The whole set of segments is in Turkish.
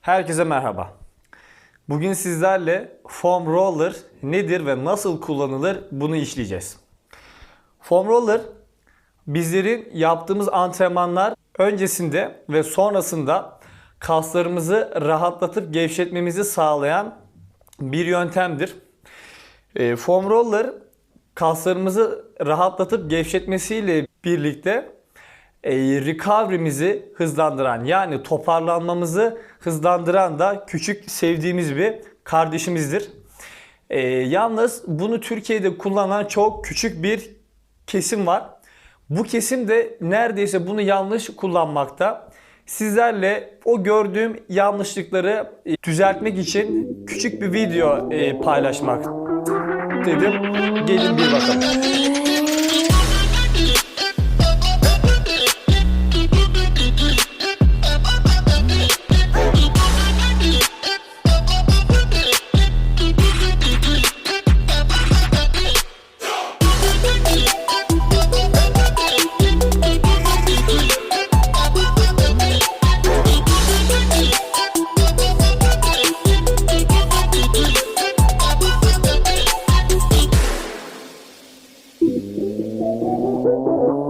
Herkese merhaba. Bugün sizlerle foam roller nedir ve nasıl kullanılır bunu işleyeceğiz. Foam roller bizlerin yaptığımız antrenmanlar öncesinde ve sonrasında kaslarımızı rahatlatıp gevşetmemizi sağlayan bir yöntemdir. E, foam roller kaslarımızı rahatlatıp gevşetmesiyle birlikte e, recovery'mizi hızlandıran yani toparlanmamızı hızlandıran da küçük sevdiğimiz bir kardeşimizdir. E, yalnız bunu Türkiye'de kullanan çok küçük bir kesim var. Bu kesim de neredeyse bunu yanlış kullanmakta. Sizlerle o gördüğüm yanlışlıkları e, düzeltmek için küçük bir video e, paylaşmak dedim. Gelin bir bakalım. Música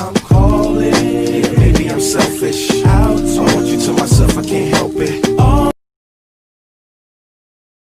I'm calling. Yeah, maybe I'm self